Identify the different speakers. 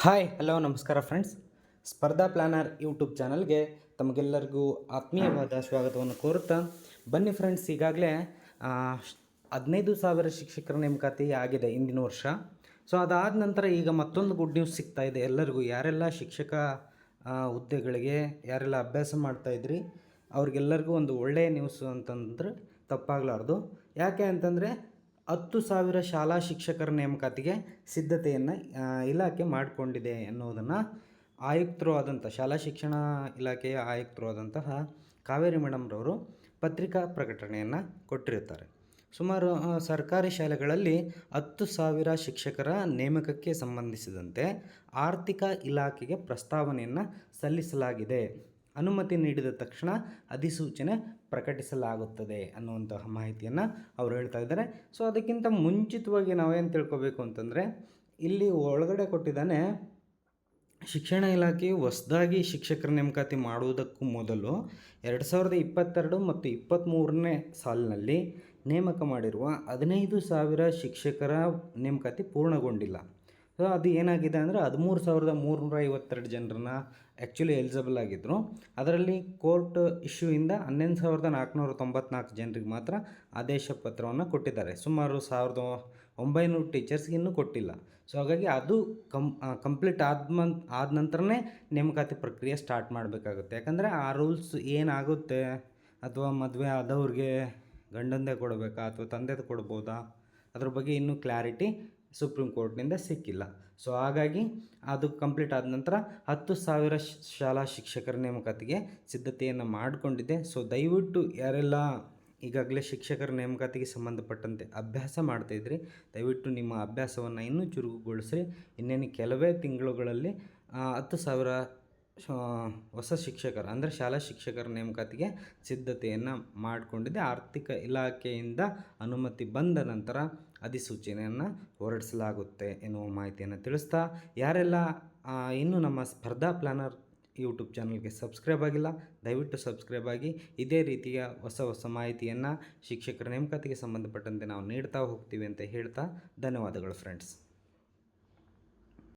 Speaker 1: Hi, hello, ನಮಸ್ಕಾರ friends. Spardha planner YouTube ಚಾನಲ್ಗೆ ತಮಗೆಲ್ಲರಿಗೂ ಆತ್ಮೀಯವಾದ ಸ್ವಾಗತವನ್ನು ಕೋರುತ್ತಾ ಬನ್ನಿ ಫ್ರೆಂಡ್ಸ್, ಈಗಾಗಲೇ ಹದಿನೈದು ಸಾವಿರ ಶಿಕ್ಷಕರ ನೇಮಕಾತಿ ಆಗಿದೆ ಇಂದಿನ ವರ್ಷ. ಸೊ ಅದಾದ ನಂತರ ಈಗ ಮತ್ತೊಂದು ಗುಡ್ ನ್ಯೂಸ್ ಸಿಗ್ತಾ ಇದೆ. ಎಲ್ಲರಿಗೂ, ಯಾರೆಲ್ಲ ಶಿಕ್ಷಕ ಹುದ್ದೆಗಳಿಗೆ ಯಾರೆಲ್ಲ ಅಭ್ಯಾಸ ಮಾಡ್ತಾಯಿದ್ರಿ ಅವ್ರಿಗೆಲ್ಲರಿಗೂ ಒಂದು ಒಳ್ಳೆಯ ನ್ಯೂಸ್ ಅಂತಂದ್ರೆ ತಪ್ಪಾಗಲಾರ್ದು. ಯಾಕೆ ಅಂತಂದರೆ ಹತ್ತು ಸಾವಿರ ಶಾಲಾ ಶಿಕ್ಷಕರ ನೇಮಕಾತಿಗೆ ಸಿದ್ಧತೆಯನ್ನು ಇಲಾಖೆ ಮಾಡಿಕೊಂಡಿದೆ ಎನ್ನುವುದನ್ನು ಆಯುಕ್ತರು ಆದಂಥ ಶಾಲಾ ಶಿಕ್ಷಣ ಇಲಾಖೆಯ ಆಯುಕ್ತರು ಆದಂತಹ ಕಾವೇರಿ ಮೇಡಮ್ರವರು ಪತ್ರಿಕಾ ಪ್ರಕಟಣೆಯನ್ನು ಕೊಟ್ಟಿರುತ್ತಾರೆ. ಸುಮಾರು ಸರ್ಕಾರಿ ಶಾಲೆಗಳಲ್ಲಿ ಹತ್ತು ಸಾವಿರ ಶಿಕ್ಷಕರ ನೇಮಕಕ್ಕೆ ಸಂಬಂಧಿಸಿದಂತೆ ಆರ್ಥಿಕ ಇಲಾಖೆಗೆ ಪ್ರಸ್ತಾವನೆಯನ್ನು ಸಲ್ಲಿಸಲಾಗಿದೆ. ಅನುಮತಿ ನೀಡಿದ ತಕ್ಷಣ ಅಧಿಸೂಚನೆ ಪ್ರಕಟಿಸಲಾಗುತ್ತದೆ ಅನ್ನುವಂತಹ ಮಾಹಿತಿಯನ್ನು ಅವರು ಹೇಳ್ತಾ ಇದ್ದಾರೆ. ಸೊ ಅದಕ್ಕಿಂತ ಮುಂಚಿತವಾಗಿ ನಾವೇನು ತಿಳ್ಕೊಬೇಕು ಅಂತಂದರೆ, ಇಲ್ಲಿ ಒಳಗಡೆ ಕೊಟ್ಟಿದ್ದಾನೆ, ಶಿಕ್ಷಣ ಇಲಾಖೆಯು ಹೊಸದಾಗಿ ಶಿಕ್ಷಕರ ನೇಮಕಾತಿ ಮಾಡುವುದಕ್ಕೂ ಮೊದಲು ಎರಡು ಸಾವಿರದ ಇಪ್ಪತ್ತೆರಡು ಮತ್ತು ಇಪ್ಪತ್ತ್ಮೂರನೇ ಸಾಲಿನಲ್ಲಿ ನೇಮಕ ಮಾಡಿರುವ ಹದಿನೈದು ಸಾವಿರ ಶಿಕ್ಷಕರ ನೇಮಕಾತಿ ಪೂರ್ಣಗೊಂಡಿಲ್ಲ. ಸೊ ಅದು ಏನಾಗಿದೆ ಅಂದರೆ ಹದಿಮೂರು ಸಾವಿರದ ಮೂರುನೂರ ಐವತ್ತೆರಡು ಜನರನ್ನ ಆ್ಯಕ್ಚುಲಿ ಎಲಿಜಿಬಲ್ ಆಗಿದ್ದರು ಅದರಲ್ಲಿ ಕೋರ್ಟ್ ಇಶ್ಯೂಯಿಂದ ಹನ್ನೊಂದು ಸಾವಿರದ ನಾಲ್ಕುನೂರ ತೊಂಬತ್ನಾಲ್ಕು ಜನರಿಗೆ ಮಾತ್ರ ಆದೇಶ ಪತ್ರವನ್ನು ಕೊಟ್ಟಿದ್ದಾರೆ. ಸುಮಾರು ಸಾವಿರದ ಒಂಬೈನೂರು ಟೀಚರ್ಸ್ಗೆ ಇನ್ನೂ ಕೊಟ್ಟಿಲ್ಲ. ಸೊ ಹಾಗಾಗಿ ಅದು ಕಂ ಕಂಪ್ಲೀಟ್ ಆದ ಮನ್ ಆದ ನಂತರನೇ ನೇಮಕಾತಿ ಪ್ರಕ್ರಿಯೆ ಸ್ಟಾರ್ಟ್ ಮಾಡಬೇಕಾಗುತ್ತೆ. ಯಾಕಂದರೆ ಆ ರೂಲ್ಸ್ ಏನಾಗುತ್ತೆ? ಅಥವಾ ಮದುವೆ ಆದವ್ರಿಗೆ ಗಂಡಂದೇ ಕೊಡಬೇಕಾ ಅಥವಾ ತಂದೆದು ಕೊಡ್ಬೋದಾ? ಅದ್ರ ಬಗ್ಗೆ ಇನ್ನೂ ಕ್ಲಾರಿಟಿ ಸುಪ್ರೀಂ ಕೋರ್ಟ್ನಿಂದ ಸಿಕ್ಕಿಲ್ಲ. ಸೊ ಹಾಗಾಗಿ ಅದು ಕಂಪ್ಲೀಟ್ ಆದ ನಂತರ ಹತ್ತು ಸಾವಿರ ಶಾಲಾ ಶಿಕ್ಷಕರ ನೇಮಕಾತಿಗೆ ಸಿದ್ಧತೆಯನ್ನು ಮಾಡಿಕೊಂಡಿದೆ ಸೊ ದಯವಿಟ್ಟು ಯಾರೆಲ್ಲ ಈಗಾಗಲೇ ಶಿಕ್ಷಕರ ನೇಮಕಾತಿಗೆ ಸಂಬಂಧಪಟ್ಟಂತೆ ಅಭ್ಯಾಸ ಮಾಡ್ತಾಯಿದ್ರಿ ದಯವಿಟ್ಟು ನಿಮ್ಮ ಅಭ್ಯಾಸವನ್ನು ಇನ್ನೂ ಚುರುಕುಗೊಳಿಸ್ರಿ. ಇನ್ನೇನು ಕೆಲವೇ ತಿಂಗಳುಗಳಲ್ಲಿ ಹತ್ತು ಸಾವಿರ ಹೊಸ ಶಿಕ್ಷಕರು, ಅಂದರೆ ಶಾಲಾ ಶಿಕ್ಷಕರ ನೇಮಕಾತಿಗೆ ಸಿದ್ಧತೆಯನ್ನು ಮಾಡಿಕೊಂಡಿದೆ ಆರ್ಥಿಕ ಇಲಾಖೆಯಿಂದ ಅನುಮತಿ ಬಂದ ನಂತರ ಅಧಿಸೂಚನೆಯನ್ನು ಹೊರಡಿಸಲಾಗುತ್ತೆ ಎನ್ನುವ ಮಾಹಿತಿಯನ್ನು ತಿಳಿಸ್ತಾ, ಯಾರೆಲ್ಲ ಇನ್ನೂ ನಮ್ಮ ಸ್ಪರ್ಧಾ ಪ್ಲಾನರ್ ಯೂಟ್ಯೂಬ್ ಚಾನಲ್ಗೆ ಸಬ್ಸ್ಕ್ರೈಬ್ ಆಗಿಲ್ಲ, ದಯವಿಟ್ಟು ಸಬ್ಸ್ಕ್ರೈಬ್ ಆಗಿ. ಇದೇ ರೀತಿಯ ಹೊಸ ಹೊಸ ಮಾಹಿತಿಯನ್ನು ಶಿಕ್ಷಕರ ನೇಮಕಾತಿಗೆ ಸಂಬಂಧಪಟ್ಟಂತೆ ನಾವು ನೀಡ್ತಾ ಹೋಗ್ತೀವಿ ಅಂತ ಹೇಳ್ತಾ, ಧನ್ಯವಾದಗಳು ಫ್ರೆಂಡ್ಸ್